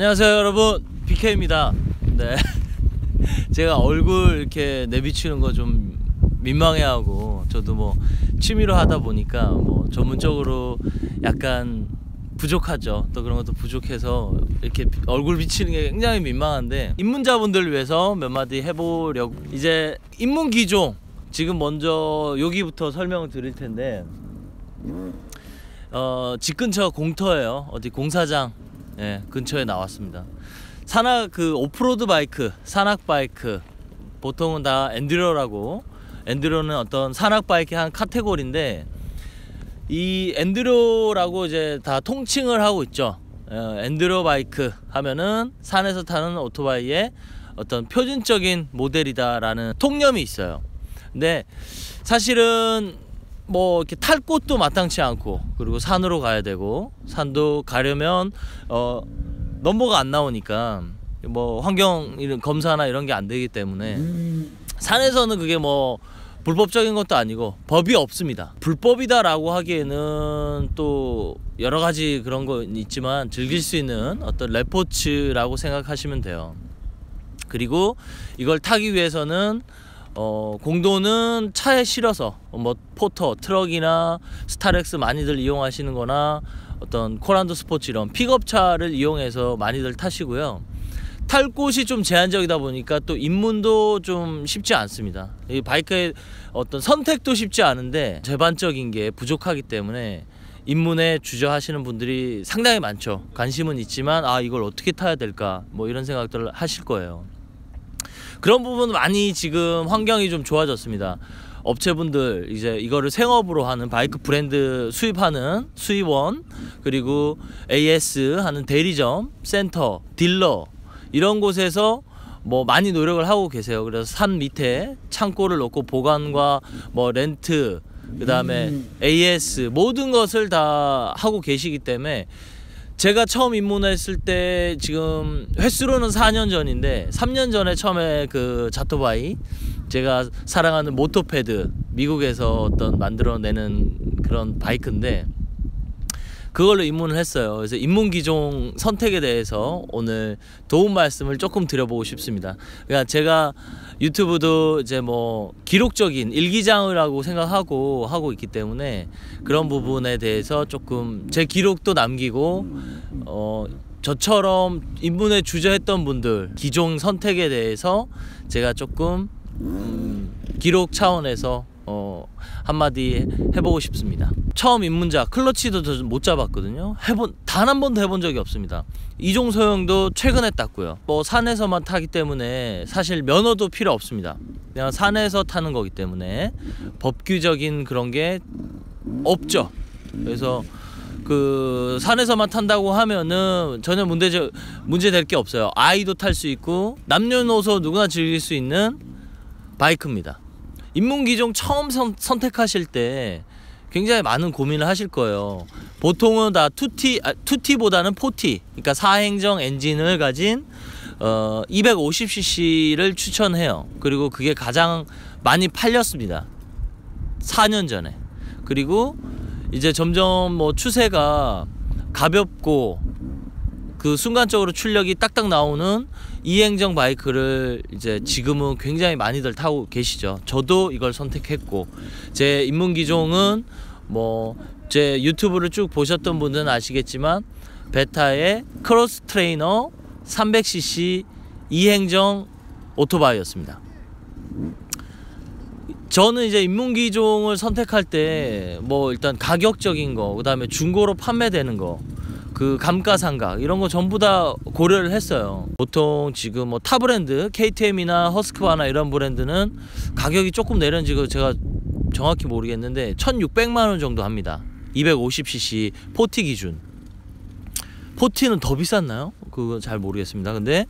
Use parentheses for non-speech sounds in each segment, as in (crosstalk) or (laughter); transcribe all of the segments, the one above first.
안녕하세요 여러분. BK입니다. 네. (laughs) 제가 얼굴 이렇게 내비치는 거 좀 민망해하고 저도 뭐 취미로 하다 보니까 뭐 전문적으로 약간 부족하죠. 또 그런 것도 부족해서 이렇게 얼굴 비치는 게 굉장히 민망한데 입문자분들 위해서 몇 마디 해보려고. 이제 입문 기종 지금 먼저 여기부터 설명을 드릴 텐데 어, 집 근처 공터예요. 어디 공사장 예, 근처에 나왔습니다. 산악 그 오프로드 바이크, 산악 바이크 보통은 다 엔드로라고 엔드로는 어떤 산악 바이크의 한 카테고리인데 이 엔드로라고 이제 다 통칭을 하고 있죠. 어, 엔드로 바이크 하면은 산에서 타는 오토바이의 어떤 표준적인 모델이다라는 통념이 있어요. 근데 사실은 뭐 이렇게 탈 곳도 마땅치 않고 그리고 산으로 가야 되고 산도 가려면 어 넘버가 안 나오니까 뭐 환경 이런 검사나 이런 게 안 되기 때문에 산에서는 그게 뭐 불법적인 것도 아니고 법이 없습니다. 불법이다라고 하기에는 또 여러 가지 그런 거 있지만 즐길 수 있는 어떤 레포츠라고 생각하시면 돼요. 그리고 이걸 타기 위해서는 어, 공도는 차에 실어서 뭐 포터, 트럭이나 스타렉스 많이들 이용하시는 거나 어떤 코란도 스포츠 이런 픽업차를 이용해서 많이들 타시고요. 탈 곳이 좀 제한적이다 보니까 또 입문도 좀 쉽지 않습니다. 이 바이크의 어떤 선택도 쉽지 않은데 제반적인 게 부족하기 때문에 입문에 주저하시는 분들이 상당히 많죠. 관심은 있지만 아 이걸 어떻게 타야 될까 뭐 이런 생각들을 하실 거예요. 그런 부분 많이 지금 환경이 좀 좋아졌습니다. 업체분들 이제 이거를 생업으로 하는 바이크 브랜드 수입하는 수입원 그리고 AS 하는 대리점, 센터, 딜러 이런 곳에서 뭐 많이 노력을 하고 계세요. 그래서 산 밑에 창고를 놓고 보관과 뭐 렌트 그다음에 AS 모든 것을 다 하고 계시기 때문에 제가 처음 입문했을 때 지금 횟수로는 4년 전인데 3년 전에 처음에 그 자토바이 제가 사랑하는 모토패드 미국에서 어떤 만들어내는 그런 바이크인데 그걸로 입문을 했어요. 그래서 입문 기종 선택에 대해서 오늘 도움 말씀을 조금 드려보고 싶습니다. 그러니까 제가 유튜브도 이제 뭐 기록적인 일기장이라고 생각하고 하고 있기 때문에 그런 부분에 대해서 조금 제 기록도 남기고 어 저처럼 입문에 주저했던 분들 기종 선택에 대해서 제가 조금 음, 기록 차원에서 어, 한마디 해보고 싶습니다. 처음 입문자 클러치도 저못 잡았거든요. 해본 단 한 번도 해본 적이 없습니다. 이종 소형도 최근에 땄고요. 뭐 산에서만 타기 때문에 사실 면허도 필요 없습니다. 그냥 산에서 타는 거기 때문에 법규적인 그런 게 없죠. 그래서 그 산에서만 탄다고 하면은 전혀 문제 문제 될 게 없어요. 아이도 탈 수 있고 남녀노소 누구나 즐길 수 있는 바이크입니다. 입문 기종 처음 선, 선택하실 때 굉장히 많은 고민을 하실 거예요. 보통은 다 2T, 아, 2T보다는 4T, 그러니까 4행정 엔진을 가진 어, 250cc를 추천해요. 그리고 그게 가장 많이 팔렸습니다. 4년 전에. 그리고 이제 점점 뭐 추세가 가볍고 그 순간적으로 출력이 딱딱 나오는 이행정 바이크를 이제 지금은 굉장히 많이들 타고 계시죠. 저도 이걸 선택했고 제 입문 기종은 뭐 제 유튜브를 쭉 보셨던 분들은 아시겠지만 베타의 크로스 트레이너 300cc 이행정 오토바이였습니다. 저는 이제 입문 기종을 선택할 때 뭐 일단 가격적인 거, 그 다음에 중고로 판매되는 거, 그 감가상각 이런 거 전부 다 고려를 했어요. 보통 지금 뭐 타 브랜드 KTM이나 허스크바나 이런 브랜드는 가격이 조금 내려지고 제가 정확히 모르겠는데 1,600만 원 정도 합니다. 250cc 포티 기준. 포티는 더 비쌌나요? 그거 잘 모르겠습니다. 근데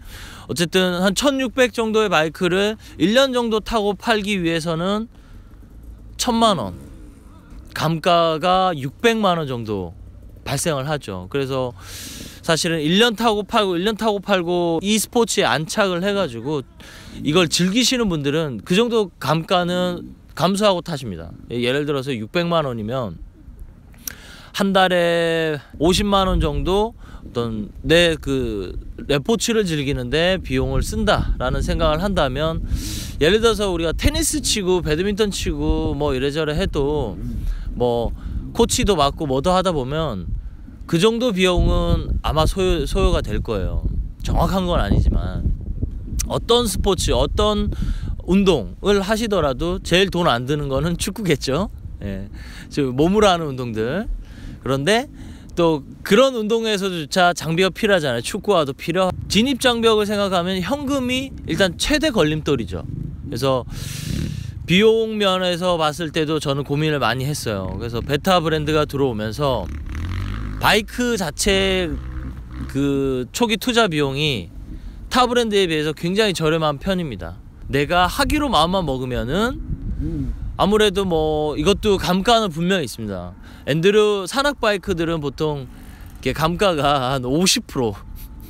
어쨌든 한 1600 정도의 바이크를 1년 정도 타고 팔기 위해서는 1000만 원. 감가가 600만 원 정도 발생을 하죠. 그래서 사실은 1년 타고 팔고 1년 타고 팔고 이 스포츠에 안착을 해가지고 이걸 즐기시는 분들은 그 정도 감가는 감수하고 타십니다. 예를 들어서 600만 원이면 한 달에 50만 원 정도 어떤 내 그 레포츠를 즐기는데 비용을 쓴다라는 생각을 한다면 예를 들어서 우리가 테니스 치고 배드민턴 치고 뭐 이래저래 해도 뭐 코치도 맡고 뭐도 하다 보면 그 정도 비용은 아마 소요, 소요가 될 거예요. 정확한 건 아니지만 어떤 스포츠 어떤 운동을 하시더라도 제일 돈 안 드는 거는 (laughs) 축구겠죠. 예. 지금 몸으로 하는 운동들. 그런데 또 그런 운동에서조차 장비가 필요하잖아요. 축구와도 필요. 진입 장벽을 생각하면 현금이 일단 최대 걸림돌이죠. 그래서 비용 면에서 봤을 때도 저는 고민을 많이 했어요. 그래서 베타 브랜드가 들어오면서 바이크 자체 그 초기 투자 비용이 타 브랜드에 비해서 굉장히 저렴한 편입니다. 내가 하기로 마음만 먹으면은 아무래도 뭐 이것도 감가는 분명히 있습니다. 엔드로 산악 바이크들은 보통 이렇게 감가가 한 50%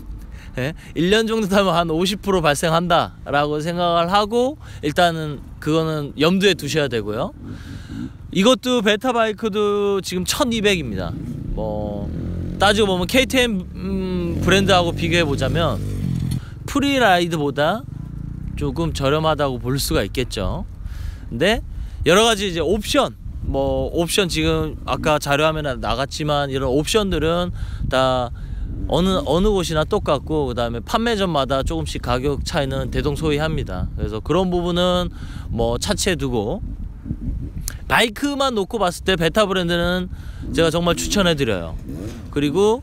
(laughs) 예? 1년 정도 타면 한 50% 발생한다라고 생각을 하고 일단은 그거는 염두에 두셔야 되고요. 이것도 베타 바이크도 지금 1200입니다. 뭐 따지고 보면 KTM 음, 브랜드하고 비교해 보자면 프리라이드보다 조금 저렴하다고 볼 수가 있겠죠. 근데 여러 가지 이제 옵션 뭐 옵션 지금 아까 자료 화면에 나갔지만 이런 옵션들은 다 어느 어느 곳이나 똑같고 그다음에 판매점마다 조금씩 가격 차이는 대동소이합니다. 그래서 그런 부분은 뭐 차치해 두고 바이크만 놓고 봤을 때 베타 브랜드는 제가 정말 추천해 드려요. 그리고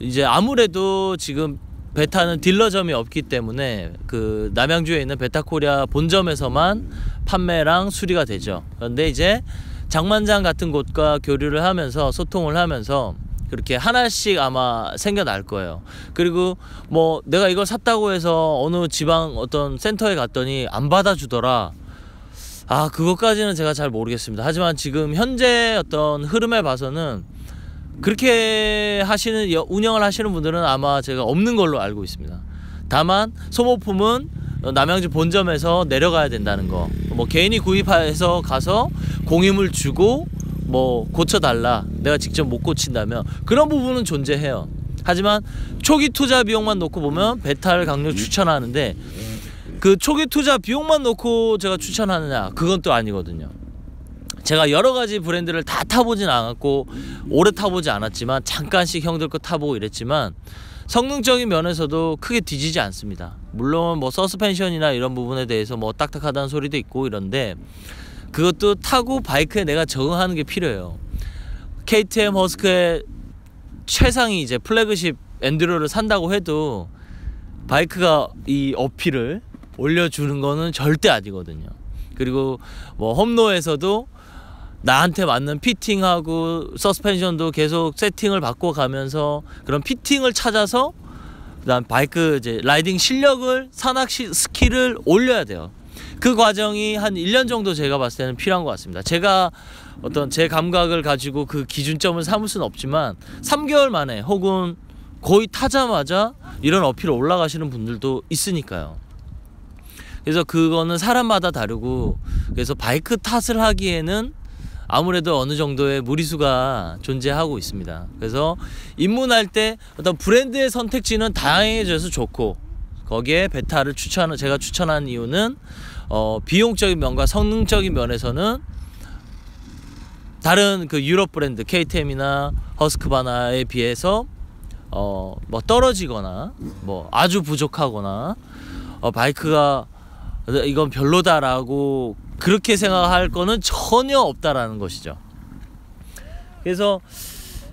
이제 아무래도 지금 베타는 딜러점이 없기 때문에 그 남양주에 있는 베타코리아 본점에서만 판매랑 수리가 되죠. 그런데 이제 장만장 같은 곳과 교류를 하면서 소통을 하면서 그렇게 하나씩 아마 생겨날 거예요. 그리고 뭐 내가 이걸 샀다고 해서 어느 지방 어떤 센터에 갔더니 안 받아주더라. 아, 그것까지는 제가 잘 모르겠습니다. 하지만 지금 현재 어떤 흐름에 봐서는 그렇게 하시는 운영을 하시는 분들은 아마 제가 없는 걸로 알고 있습니다. 다만 소모품은 남양주 본점에서 내려가야 된다는 거. 뭐 개인이 구입해서 가서 공임을 주고 뭐 고쳐달라. 내가 직접 못 고친다면 그런 부분은 존재해요. 하지만 초기 투자 비용만 놓고 보면 베타를 강력 추천하는데 그 초기 투자 비용만 놓고 제가 추천하느냐 그건 또 아니거든요. 제가 여러 가지 브랜드를 다 타보진 않았고 오래 타보지 않았지만 잠깐씩 형들 거 타보고 이랬지만 성능적인 면에서도 크게 뒤지지 않습니다. 물론 뭐 서스펜션이나 이런 부분에 대해서 뭐 딱딱하다는 소리도 있고 이런데 그것도 타고 바이크에 내가 적응하는 게 필요해요. KTM 허스크의 최상위 이제 플래그십 엔드로를 산다고 해도 바이크가 이 어필을 올려주는 거는 절대 아니거든요. 그리고 뭐 홈로에서도 나한테 맞는 피팅하고 서스펜션도 계속 세팅을 바꿔 가면서 그런 피팅을 찾아서 그다음 바이크 이제 라이딩 실력을 산악 스킬을 올려야 돼요. 그 과정이 한 1년 정도 제가 봤을 때는 필요한 것 같습니다. 제가 어떤 제 감각을 가지고 그 기준점을 삼을 수는 없지만 3개월 만에 혹은 거의 타자마자 이런 어필을 올라가시는 분들도 있으니까요. 그래서 그거는 사람마다 다르고 그래서 바이크 탓을 하기에는 아무래도 어느 정도의 무리수가 존재하고 있습니다. 그래서 입문할 때 어떤 브랜드의 선택지는 다양해져서 좋고 거기에 베타를 추천 제가 추천한 이유는 어, 비용적인 면과 성능적인 면에서는 다른 그 유럽 브랜드 KTM이나 허스크바나에 비해서 어, 뭐 떨어지거나 뭐 아주 부족하거나 어, 바이크가 이건 별로다라고 그렇게 생각할 거는 전혀 없다라는 것이죠. 그래서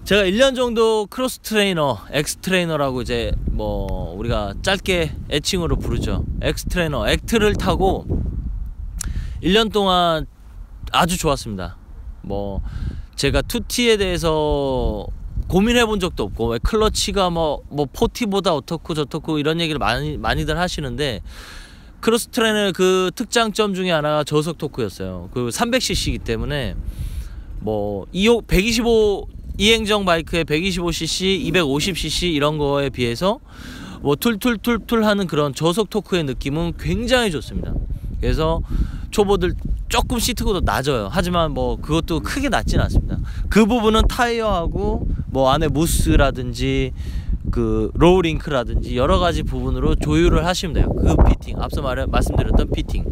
제가 1년 정도 크로스 트레이너, 엑스 트레이너라고 이제 뭐 우리가 짧게 애칭으로 부르죠. 엑스 트레이너, 액트를 타고 1년 동안 아주 좋았습니다. 뭐 제가 투티에 대해서 고민해 본 적도 없고 왜 클러치가 뭐뭐 뭐 포티보다 어떻고 저떻고 이런 얘기를 많이 많이들 하시는데 크로스 트레인의 그 특장점 중에 하나가 저속 토크였어요. 그 300cc이기 때문에 뭐125 이행정 바이크의 125cc, 250cc 이런 거에 비해서 뭐 툴툴툴툴 하는 그런 저속 토크의 느낌은 굉장히 좋습니다. 그래서 초보들 조금 시트고도 낮아요. 하지만 뭐 그것도 크게 낮진 않습니다. 그 부분은 타이어하고 뭐 안에 무스라든지 그 로우 링크라든지 여러 가지 부분으로 조율을 하시면 돼요. 그 피팅 앞서 말 말씀드렸던 피팅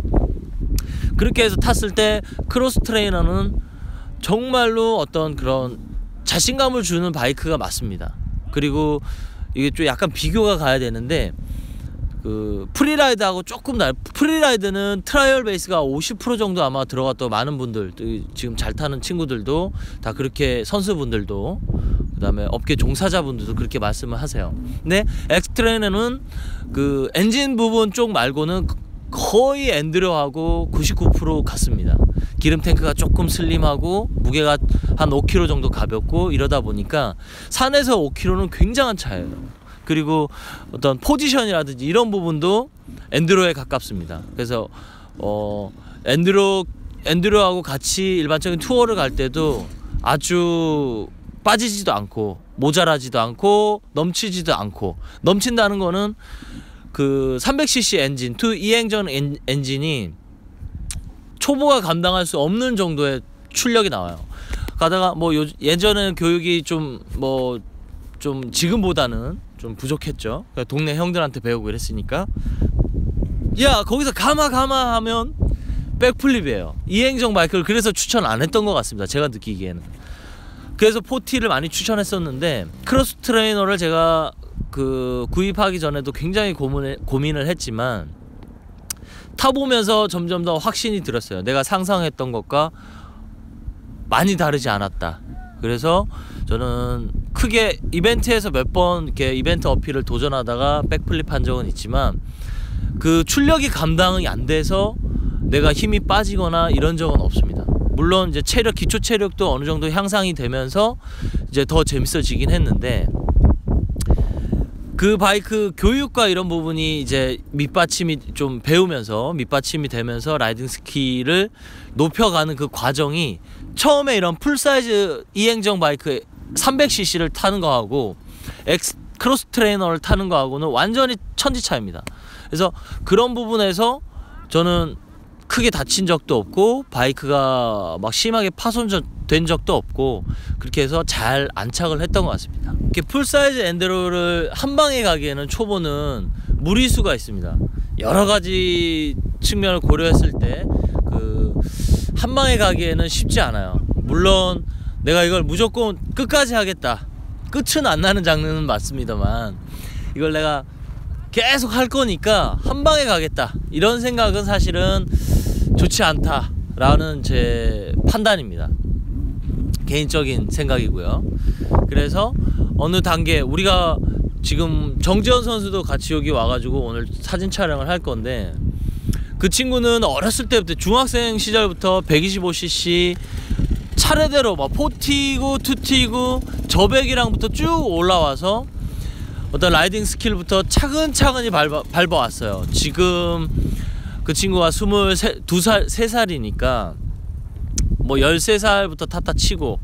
그렇게 해서 탔을 때 크로스 트레이너는 정말로 어떤 그런 자신감을 주는 바이크가 맞습니다. 그리고 이게 좀 약간 비교가 가야 되는데 그 프리라이드하고 조금 날 프리라이드는 트라이얼 베이스가 50% 정도 아마 들어갔던 많은 분들 지금 잘 타는 친구들도 다 그렇게 선수분들도 그다음에 업계 종사자분들도 그렇게 말씀을 하세요. 근데 엑스트레는 그 엔진 부분 쪽 말고는 거의 엔드로하고 99% 같습니다. 기름 탱크가 조금 슬림하고 무게가 한 5kg 정도 가볍고 이러다 보니까 산에서 5kg는 굉장한 차예요. 그리고 어떤 포지션이라든지 이런 부분도 엔드로에 가깝습니다. 그래서 어 엔드로 엔드로하고 같이 일반적인 투어를 갈 때도 아주 빠지지도 않고 모자라지도 않고 넘치지도 않고 넘친다는 거는 그 300cc 엔진 투 이행전 엔진이 초보가 감당할 수 없는 정도의 출력이 나와요. 가다가 뭐 요, 예전에는 교육이 좀 뭐좀 뭐 지금보다는 좀 부족했죠. 그러니까 동네 형들한테 배우고 이랬으니까 야 거기서 가마 가마 하면 백플립이에요. 이행정 바이크를 그래서 추천 안 했던 것 같습니다. 제가 느끼기에는. 그래서 포티를 많이 추천했었는데 크로스 트레이너를 제가 그 구입하기 전에도 굉장히 고민을, 고민을 했지만 타보면서 점점 더 확신이 들었어요. 내가 상상했던 것과 많이 다르지 않았다. 그래서 저는 크게 이벤트에서 몇 번 이렇게 이벤트 어필을 도전하다가 백플립 한 적은 있지만 그 출력이 감당이 안 돼서 내가 힘이 빠지거나 이런 적은 없습니다. 물론 이제 체력 기초 체력도 어느 정도 향상이 되면서 이제 더 재밌어지긴 했는데 그 바이크 교육과 이런 부분이 이제 밑받침이 좀 배우면서 밑받침이 되면서 라이딩 스키를 높여가는 그 과정이 처음에 이런 풀사이즈 이행정 바이크 300cc를 타는 거하고 엑스 크로스 트레이너를 타는 거하고는 완전히 천지 차입니다. 그래서 그런 부분에서 저는 크게 다친 적도 없고 바이크가 막 심하게 파손된 적도 없고 그렇게 해서 잘 안착을 했던 것 같습니다. 이렇게 풀사이즈 엔드로를 한 방에 가기에는 초보는 무리수가 있습니다. 여러 가지 측면을 고려했을 때그 한 방에 가기에는 쉽지 않아요. 물론 내가 이걸 무조건 끝까지 하겠다. 끝은 안 나는 장르는 맞습니다만 이걸 내가 계속 할 거니까 한 방에 가겠다. 이런 생각은 사실은 좋지 않다라는 제 판단입니다. 개인적인 생각이고요. 그래서 어느 단계 우리가 지금 정지현 선수도 같이 여기 와가지고 오늘 사진 촬영을 할 건데 그 친구는 어렸을 때부터 중학생 시절부터 125cc 차례대로 막 포티고 투티고 저백이랑부터 쭉 올라와서 어떤 라이딩 스킬부터 차근차근히 밟아, 밟아왔어요. 지금 그 친구가 22살, 3살이니까 뭐 13살부터 탔다 치고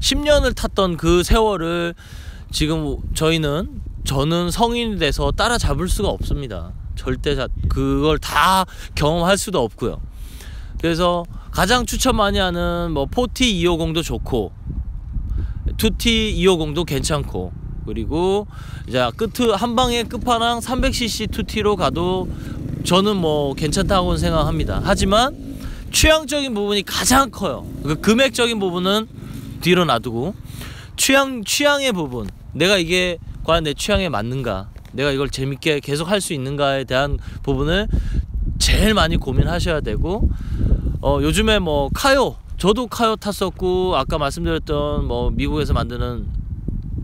10년을 탔던 그 세월을 지금 저희는 저는 성인이 돼서 따라잡을 수가 없습니다. 절대 자, 그걸 다 경험할 수도 없고요. 그래서 가장 추천 많이 하는 뭐 4T 250도 좋고 2T 250도 괜찮고 그리고 이제 끝한 방에 끝판왕 300cc 2T로 가도 저는 뭐 괜찮다고 생각합니다. 하지만 취향적인 부분이 가장 커요. 그 금액적인 부분은 뒤로 놔두고 취향 취향의 부분, 내가 이게 과연 내 취향에 맞는가, 내가 이걸 재밌게 계속 할 수 있는가에 대한 부분을 제일 많이 고민하셔야 되고 어 요즘에 뭐 카요 저도 카요 탔었고 아까 말씀드렸던 뭐 미국에서 만드는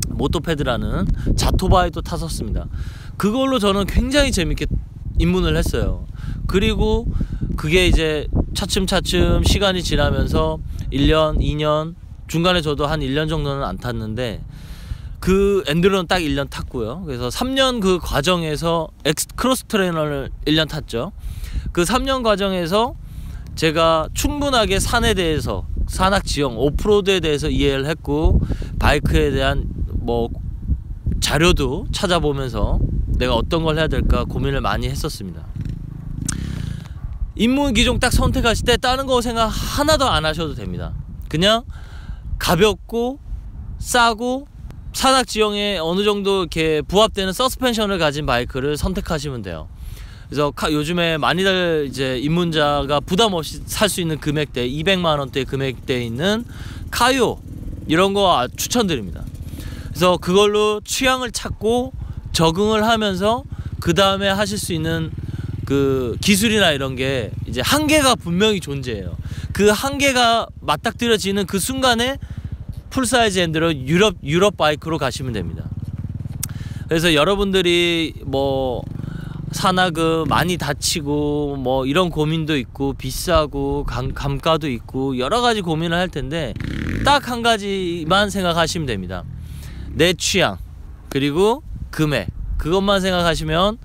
모토패드라는 자토바이도 탔었습니다. 그걸로 저는 굉장히 재밌게 입문을 했어요. 그리고 그게 이제 차츰차츰 시간이 지나면서 1년, 2년, 중간에 저도 한 1년 정도는 안 탔는데 그 엔드로는 딱 1년 탔고요. 그래서 3년 그 과정에서 엑스 크로스 트레이너를 1년 탔죠. 그 3년 과정에서 제가 충분하게 산에 대해서 산악 지형 오프로드에 대해서 이해를 했고 바이크에 대한 뭐 자료도 찾아보면서 내가 어떤 걸 해야 될까 고민을 많이 했었습니다. 입문 기종 딱 선택하실 때 다른 거 생각 하나도 안 하셔도 됩니다. 그냥 가볍고 싸고 산악 지형에 어느 정도 이렇게 부합되는 서스펜션을 가진 바이크를 선택하시면 돼요. 그래서 카, 요즘에 많이들 이제 입문자가 부담 없이 살 수 있는 금액대 200만 원대 금액대에 있는 카요 이런 거 아, 추천드립니다. 그래서 그걸로 취향을 찾고 적응을 하면서 그 다음에 하실 수 있는 그 기술이나 이런 게 이제 한계가 분명히 존재해요. 그 한계가 맞닥뜨려지는 그 순간에 풀사이즈 핸들로 유럽 유럽 바이크로 가시면 됩니다. 그래서 여러분들이 뭐 산악금 많이 다치고 뭐 이런 고민도 있고 비싸고 감, 감가도 있고 여러 가지 고민을 할 텐데 딱 한 가지만 생각하시면 됩니다. 내 취향 그리고 금액 그것만 생각하시면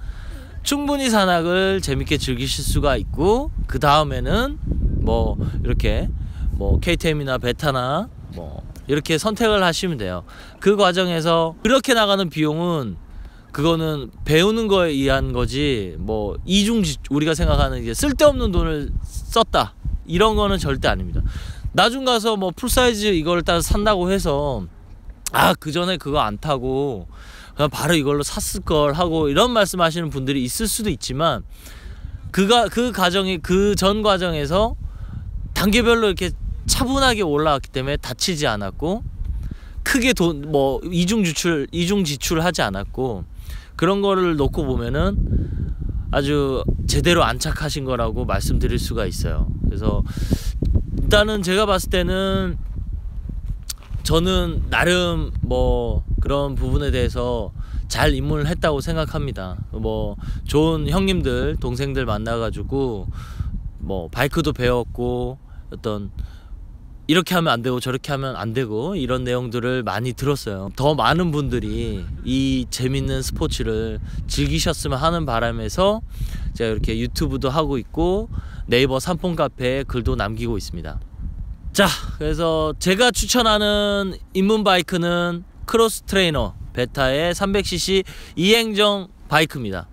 충분히 산악을 재밌게 즐기실 수가 있고 그 다음에는 뭐 이렇게 뭐 KTM이나 베타나 뭐 이렇게 선택을 하시면 돼요. 그 과정에서 그렇게 나가는 비용은 그거는 배우는 거에 의한 거지 뭐 이중 우리가 생각하는 이제 쓸데없는 돈을 썼다 이런 거는 절대 아닙니다. 나중 가서 뭐 풀사이즈 이걸 딱 산다고 해서 아 그 전에 그거 안 타고 그냥 바로 이걸로 샀을 걸 하고 이런 말씀 하시는 분들이 있을 수도 있지만 그가 그 과정이 그 전 과정에서 단계별로 이렇게 차분하게 올라왔기 때문에 다치지 않았고 크게 돈 뭐 이중 지출 이중 지출하지 않았고 그런 거를 놓고 보면은 아주 제대로 안착하신 거라고 말씀드릴 수가 있어요. 그래서 일단은 제가 봤을 때는 저는 나름 뭐 그런 부분에 대해서 잘 입문을 했다고 생각합니다. 뭐 좋은 형님들, 동생들 만나가지고 뭐 바이크도 배웠고 어떤 이렇게 하면 안 되고 저렇게 하면 안 되고 이런 내용들을 많이 들었어요. 더 많은 분들이 이 재밌는 스포츠를 즐기셨으면 하는 바람에서 제가 이렇게 유튜브도 하고 있고 네이버 삼폰 카페에 글도 남기고 있습니다. 자, 그래서 제가 추천하는 입문 바이크는 크로스 트레이너 베타의 300cc 이행정 바이크입니다.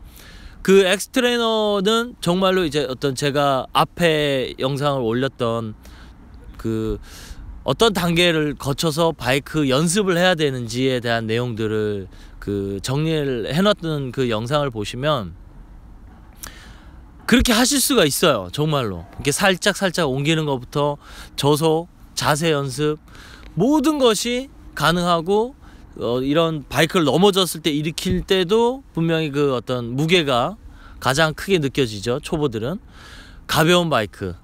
그 엑스트레이너는 정말로 이제 어떤 제가 앞에 영상을 올렸던 그 어떤 단계를 거쳐서 바이크 연습을 해야 되는지에 대한 내용들을 그 정리를 해놨던 그 영상을 보시면 그렇게 하실 수가 있어요 정말로. 이렇게 살짝 살짝 옮기는 것부터 저속 자세 연습 모든 것이 가능하고 어, 이런 바이크를 넘어졌을 때 일으킬 때도 분명히 그 어떤 무게가 가장 크게 느껴지죠 초보들은. 가벼운 바이크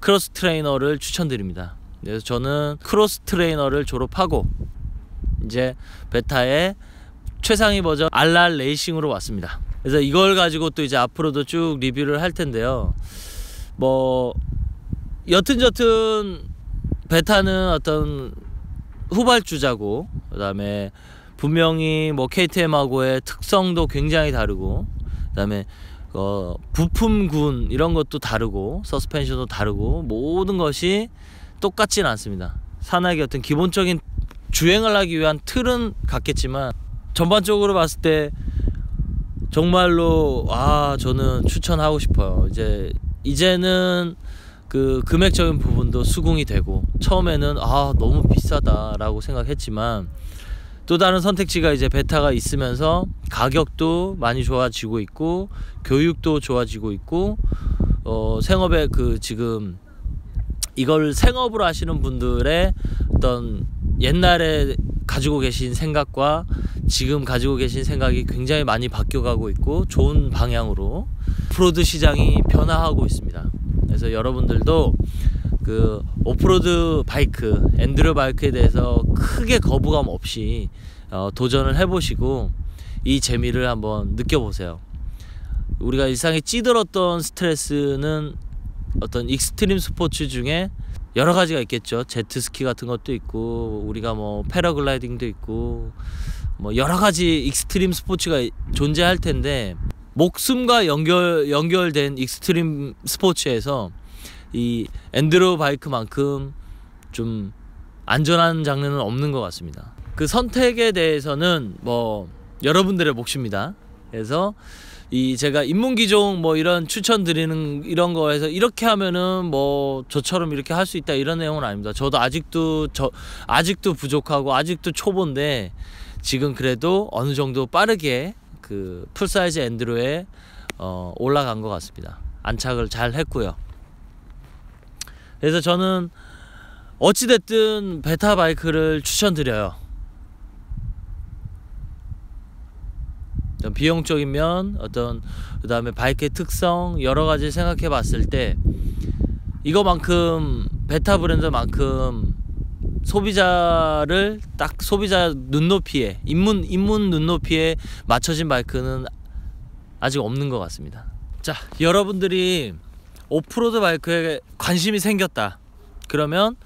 크로스 트레이너를 추천드립니다. 그래서 저는 크로스 트레이너를 졸업하고 이제 베타의 최상위 버전 알랄 레이싱으로 왔습니다. 그래서 이걸 가지고 또 이제 앞으로도 쭉 리뷰를 할 텐데요. 뭐 여튼 여튼 베타는 어떤 후발주자고 그다음에 분명히 뭐 KTM하고의 특성도 굉장히 다르고 그다음에 어, 부품군 이런 것도 다르고 서스펜션도 다르고 모든 것이 똑같진 않습니다. 산악의 어떤 기본적인 주행을 하기 위한 틀은 같겠지만 전반적으로 봤을 때 정말로 아 저는 추천하고 싶어요. 이제 이제는 그 금액적인 부분도 수긍이 되고 처음에는 아 너무 비싸다라고 생각했지만 또 다른 선택지가 이제 베타가 있으면서 가격도 많이 좋아지고 있고 교육도 좋아지고 있고 어 생업에 그 지금 이걸 생업으로 하시는 분들의 어떤 옛날에 가지고 계신 생각과 지금 가지고 계신 생각이 굉장히 많이 바뀌어가고 있고 좋은 방향으로 프로드 시장이 변화하고 있습니다. 그래서 여러분들도 그 오프로드 바이크, 엔드로 바이크에 대해서 크게 거부감 없이 어, 도전을 해보시고 이 재미를 한번 느껴보세요. 우리가 일상에 찌들었던 스트레스는 어떤 익스트림 스포츠 중에 여러 가지가 있겠죠. 제트스키 같은 것도 있고 우리가 뭐 패러글라이딩도 있고 뭐 여러 가지 익스트림 스포츠가 존재할 텐데 목숨과 연결 연결된 익스트림 스포츠에서 이 엔드로 바이크만큼 좀 안전한 장르는 없는 것 같습니다. 그 선택에 대해서는 뭐 여러분들의 몫입니다. 그래서 이 제가 입문기종 뭐 이런 추천 드리는 이런 거에서 이렇게 하면은 뭐 저처럼 이렇게 할 수 있다 이런 내용은 아닙니다. 저도 아직도 저 아직도 부족하고 아직도 초보인데 지금 그래도 어느 정도 빠르게 그 풀사이즈 엔드로에 어 올라간 것 같습니다. 안착을 잘 했고요. 그래서 저는 어찌됐든 베타 바이크를 추천드려요. 비용적인 면, 어떤 그 다음에 바이크의 특성 여러 가지 생각해 봤을 때 이거만큼 베타 브랜드만큼 소비자를 딱 소비자 눈높이에 입문 입문 눈높이에 맞춰진 바이크는 아직 없는 것 같습니다. 자, 여러분들이 오프로드 바이크에 관심이 생겼다. 그러면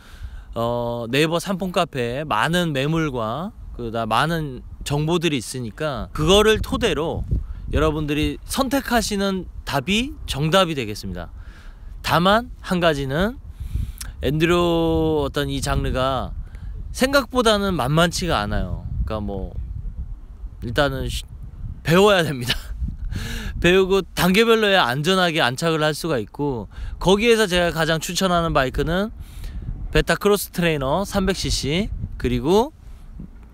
어, 네이버 상품 카페에 많은 매물과 그다 많은 정보들이 있으니까 그거를 토대로 여러분들이 선택하시는 답이 정답이 되겠습니다. 다만 한 가지는 엔드로 어떤 이 장르가 생각보다는 만만치가 않아요. 그러니까 뭐 일단은 배워야 됩니다. (laughs) 배우고 단계별로야 안전하게 안착을 할 수가 있고 거기에서 제가 가장 추천하는 바이크는 베타 크로스 트레이너 300cc 그리고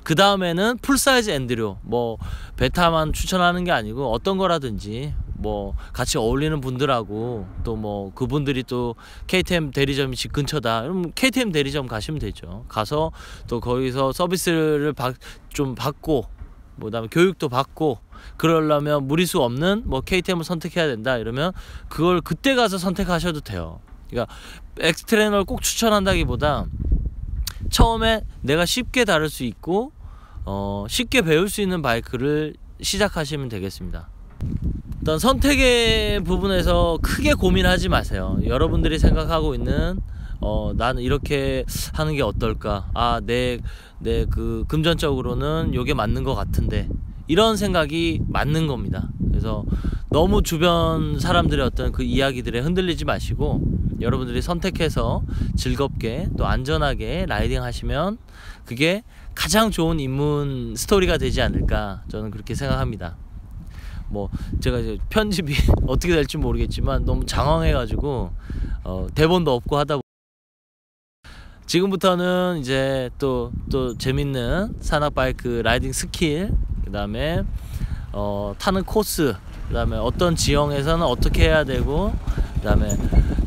그 다음에는 풀사이즈 엔드로 뭐 베타만 추천하는 게 아니고 어떤 거라든지 뭐 같이 어울리는 분들하고 또 뭐 그분들이 또 KTM 대리점이 집 근처다. 그럼 KTM 대리점 가시면 되죠. 가서 또 거기서 서비스를 받, 좀 받고 뭐 그다음에 교육도 받고 그러려면 무리수 없는 뭐 KTM을 선택해야 된다 이러면 그걸 그때 가서 선택하셔도 돼요 그러니까 엑스트레너를 꼭 추천한다기보다 처음에 내가 쉽게 다룰 수 있고 어, 쉽게 배울 수 있는 바이크를 시작하시면 되겠습니다. 일단 선택의 부분에서 크게 고민하지 마세요. 여러분들이 생각하고 있는 어 나는 이렇게 하는 게 어떨까? 아, 내 내 그 금전적으로는 요게 맞는 것 같은데 이런 생각이 맞는 겁니다. 그래서 너무 주변 사람들의 어떤 그 이야기들에 흔들리지 마시고 여러분들이 선택해서 즐겁게 또 안전하게 라이딩 하시면 그게 가장 좋은 입문 스토리가 되지 않을까 저는 그렇게 생각합니다. 뭐 제가 이제 편집이 (laughs) 어떻게 될지 모르겠지만 너무 장황해가지고 어 대본도 없고 하다 지금부터는 이제 또또 재밌는 산악 바이크 라이딩 스킬 그다음에 어 타는 코스 그다음에 어떤 지형에서는 어떻게 해야 되고 그다음에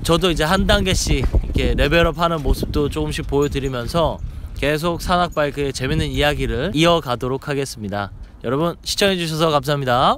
저도 이제 한 단계씩 이렇게 레벨업 하는 모습도 조금씩 보여드리면서 계속 산악 바이크의 재밌는 이야기를 이어가도록 하겠습니다. 여러분 시청해 주셔서 감사합니다.